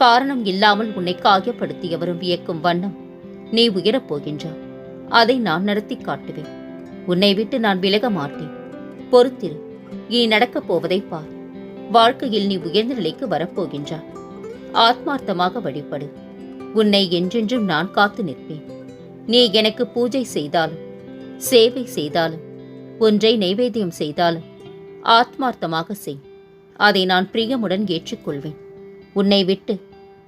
காரணம் இல்லாமல் உன்னை காயப்படுத்தியவரும் வியக்கும் வண்ணம் நீ உயரப் போகின்றாய் அதை நான் நடத்தி காட்டுவேன். உன்னை விட்டு நான் விலக மாட்டேன். பொறுத்திரு நீ நடக்கப் போவதை பார். வாழ்க்கையில் நீ உயர்ந்த நிலைக்கு வரப்போகின்றாய் ஆத்மார்த்தமாக வழிபடு. உன்னை என்றென்றும் நான் காத்து நிற்பேன். நீ எனக்கு பூஜை செய்தாலும் சேவை செய்தாலும் ஒன்றை நைவேத்தியம் செய்தாலும் ஆத்மார்த்தமாக செய். அதை நான் பிரியமுடன் ஏற்றுக்கொள்வேன். உன்னை விட்டு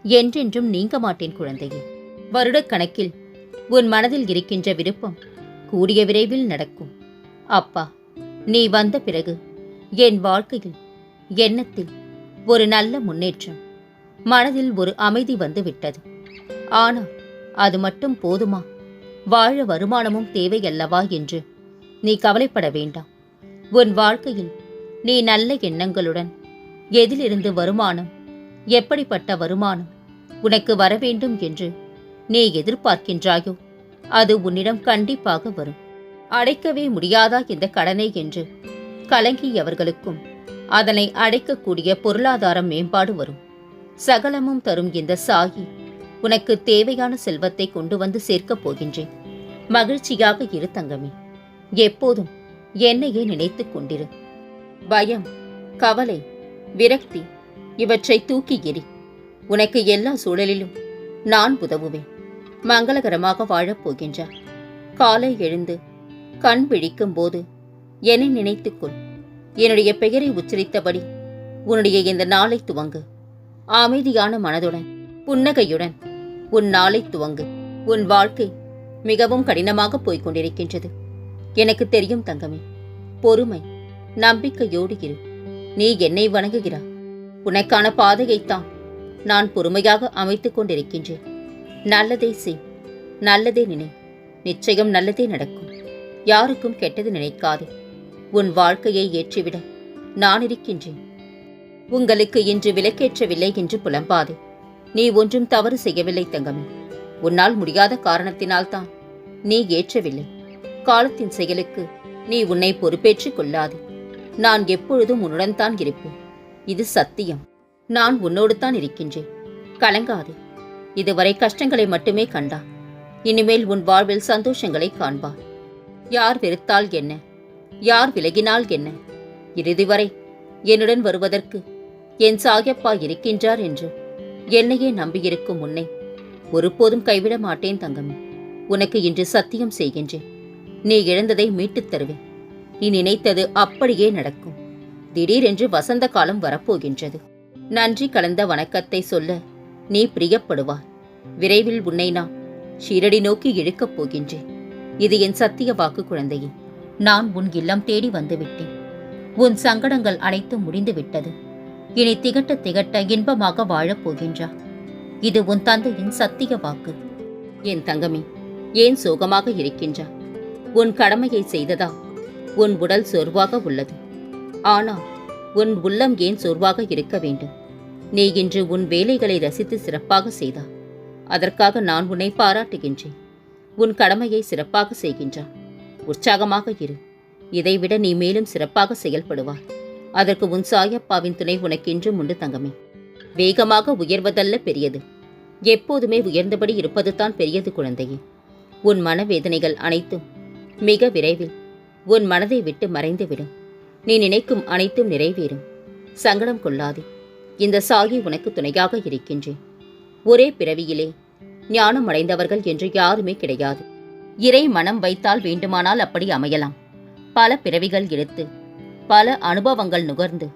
என்றென்றும் நீங்க மாட்டேன் குழந்தையே. வருடக்கணக்கில் உன் மனதில் இருக்கின்ற விருப்பம் கூடிய விரைவில் நடக்கும். அப்பா நீ வந்த பிறகு என் வாழ்க்கையில் எண்ணத்தில் ஒரு நல்ல முன்னேற்றம் மனதில் ஒரு அமைதி வந்து விட்டது ஆனால் அது மட்டும் போதுமா? வாழ வருமானமும் தேவையல்லவா என்று நீ கவலைப்பட வேண்டாம். உன் வாழ்க்கையில் நீ நல்ல எண்ணங்களுடன் எதிலிருந்து வருமானம் எப்படிப்பட்ட வருமானம்? உனக்கு வரவேண்டும் என்று நீ எதிர்பார்க்கின்றாயோ? அது உன்னிடம் கண்டிப்பாக வரும். அடைக்கவே முடியாதா இந்த கடனை என்று கலங்கியவர்களுக்கும் அதனை அடைக்கக்கூடிய பொருளாதார மேம்பாடு வரும். சகலமும் தரும் இந்த சாகி உனக்கு தேவையான செல்வத்தை கொண்டு வந்து சேர்க்கப் போகின்றேன். மகிழ்ச்சியாக இரு தங்கமே. எப்போதும் என்னையே நினைத்துக் கொண்டிரு. பயம் கவலை விரக்தி இவற்றை தூக்கி எறி உனக்கு எல்லா சூழலிலும் நான் உதவுவேன். மங்களகரமாக வாழப்போகின்றார் காலை எழுந்து கண் விழிக்கும் போது என்னை நினைத்துக்கொள் என்னுடைய பெயரை உச்சரித்தபடி உன்னுடைய இந்த நாளை துவங்கு. அமைதியான மனதுடன் புன்னகையுடன் உன் நாளை துவங்கு. உன் வாழ்க்கை மிகவும் கடினமாக போய்க் கொண்டிருக்கின்றது எனக்கு தெரியும் தங்கமே பொறுமை நம்பிக்கையோடு இரு. நீ என்னை வணங்குகிறாய். உனக்கான பாதையைத்தான் நான் பொறுமையாக அமைத்துக் கொண்டிருக்கின்றேன். நல்லதே செய் நல்லதே நினை. நிச்சயம் நல்லதே நடக்கும். யாருக்கும் கெட்டது நினைக்காதே. உன் வாழ்க்கையை ஏற்றிவிட நான் இருக்கின்றேன். உங்களுக்கு இன்று விலக்கேற்றவில்லை என்று புலம்பாதே. நீ ஒன்றும் தவறு செய்யவில்லை தங்கமே. உன்னால் முடியாத காரணத்தினால்தான் நீ ஏற்றவில்லை. காலத்தின் செயலுக்கு நீ உன்னை பொறுப்பேற்றுக் கொள்ளாதே. நான் எப்பொழுதும் உன்னுடன் தான் இருப்பேன். இது சத்தியம். நான் உன்னோடு தான் இருக்கின்றேன். கலங்காதே. இதுவரை கஷ்டங்களை மட்டுமே கண்டா. இனிமேல் உன் வாழ்வில் சந்தோஷங்களை காண்பார் யார் வெறுத்தால் என்ன? யார் விலகினால் என்ன? இறுதி வரை என்னுடன் வருவதற்கு என் சாயப்பா இருக்கின்றார் என்று என்னையே நம்பியிருக்கும் உன்னை ஒருபோதும் கைவிட மாட்டேன் தங்கமே. உனக்கு இன்று சத்தியம் செய்கின்றேன். நீ இழந்ததை மீட்டுத் தருவேன். நீ நினைத்தது அப்படியே நடக்கும். திடீரென்று வசந்த காலம் வரப்போகின்றது. நன்றி கலந்த வணக்கத்தை சொல்ல நீ பிரியப்படுவாய். விரைவில் உன்னை நான் ஷீரடி நோக்கி இழுக்கப் போகின்றேன். இது என் சத்திய வாக்கு குழந்தையே. நான் உன் இல்லம் தேடி வந்துவிட்டேன். உன் சங்கடங்கள் அனைத்தும் முடிந்து விட்டது. இனி திகட்ட திகட்ட இன்பமாக வாழப் போகின்றா. இது உன் தந்தையின் சத்திய வாக்கு. என் தங்கமே ஏன் சோகமாக இருக்கின்றா? உன் கடமையை செய்ததா? உன் உடல் சொர்வாக உள்ளது. ஆனால் உன் உள்ளம் ஏன் சோர்வாக இருக்க வேண்டும்? நீ இன்று உன் வேலைகளை ரசித்து சிறப்பாக செய்தா? அதற்காக நான் உன்னை பாராட்டுகின்றேன். உன் கடமையை சிறப்பாக செய்கின்றான் உற்சாகமாக இரு. இதைவிட நீ மேலும் சிறப்பாக செயல்படுவாய். அதற்கு உன் சாயப்பாவின் துணை உனக்கென்றும் உண்டு தங்கமே. வேகமாக உயர்வதல்ல பெரியது. எப்போதுமே உயர்ந்தபடி இருப்பது தான் பெரியது குழந்தையே. உன் மனவேதனைகள் அனைத்தும் மிக விரைவில் உன் மனதை விட்டு மறைந்துவிடும். நீ நினைக்கும் அனைத்தும் நிறைவேறும். சங்கடம் கொள்ளாதே. இந்த சாகி உனக்கு துணையாக இருக்கின்றேன். ஒரே பிறவியிலே ஞானம் அடைந்தவர்கள் என்று யாருமே கிடையாது. இறை மனம் வைத்தால் வேண்டுமானால் அப்படி அமையலாம். பல பிறவிகள் எடுத்து பல அனுபவங்கள் நுகர்ந்து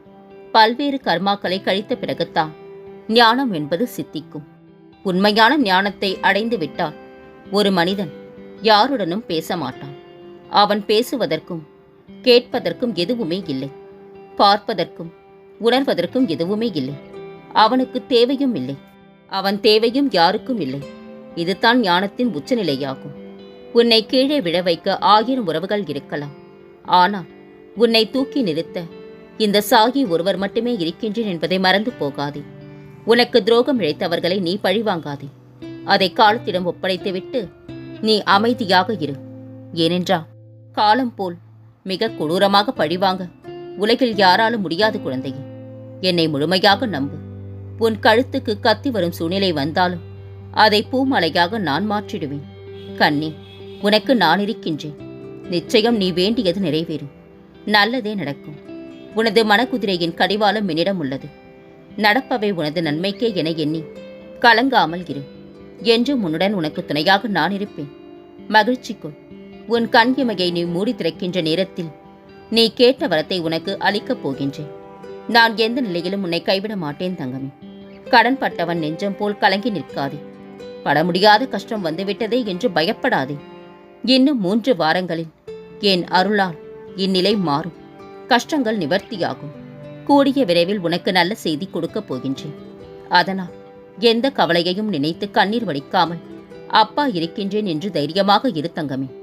பல்வேறு கர்மாக்களை கழித்த பிறகுத்தான் ஞானம் என்பது சித்திக்கும். உண்மையான ஞானத்தை அடைந்து விட்டால் ஒரு மனிதன் யாருடனும் பேச மாட்டான். அவன் பேசுவதற்கும் கேட்பதற்கும் எதுவுமே இல்லை. பார்ப்பதற்கும் உணர்வதற்கும் எதுவுமே இல்லை. அவனுக்கு தேவையும் இல்லை. அவன் தேவையும் யாருக்கும் இல்லை. இதுதான் ஞானத்தின் உச்சநிலையாகும். உன்னை கீழே விழ வைக்க ஆயிரம் உறவுகள் இருக்கலாம். ஆனால் உன்னை தூக்கி நிறுத்த இந்த சாகி ஒருவர் மட்டுமே இருக்கின்றேன் என்பதை மறந்து போகாதே. உனக்கு துரோகம் இழைத்தவர்களை நீ பழிவாங்காதே. அதை காலத்திடம் ஒப்படைத்துவிட்டு நீ அமைதியாக இரு. ஏனென்றால் காலம் போல் மிக கொடூரமாக பழிவாங்க. உலகில் யாராலும் முடியாது குழந்தையே. என்னை முழுமையாக நம்பு. உன் கழுத்துக்கு கத்தி வரும் சூழ்நிலை வந்தாலும் அதை பூமலையாக நான் மாற்றிடுவேன். கண்ணே உனக்கு நான் இருக்கின்றேன். நிச்சயம் நீ வேண்டியது நிறைவேறும். நல்லதே நடக்கும். உனது மனக்குதிரையின் கடிவாளம் என்னிடம் உள்ளது. நடப்பவை உனது நன்மைக்கே என எண்ணி கலங்காமல் இரு. என்றும் உன்னுடன் உனக்கு துணையாக நான் இருப்பேன். மகிழ்ச்சிக்குள் உன் கண் இமையை நீ மூடி திறக்கின்ற நேரத்தில் நீ கேட்ட வரத்தை உனக்கு அளிக்கப் போகின்றேன். நான் எந்த நிலையிலும் உன்னை கைவிட மாட்டேன் தங்கமே. கடன் பட்டவன் நெஞ்சம் போல் கலங்கி நிற்காதே. பட முடியாத கஷ்டம் வந்துவிட்டதே என்று பயப்படாதே. இன்னும் மூன்று வாரங்களில் என் அருளால் இந்நிலை மாறும். கஷ்டங்கள் நிவர்த்தியாகும். கூடிய விரைவில் உனக்கு நல்ல செய்தி கொடுக்கப் போகின்றேன். அதனால் எந்த கவலையையும் நினைத்து கண்ணீர் வடிக்காமல் அப்பா இருக்கின்றேன் என்று தைரியமாக இரு தங்கமே.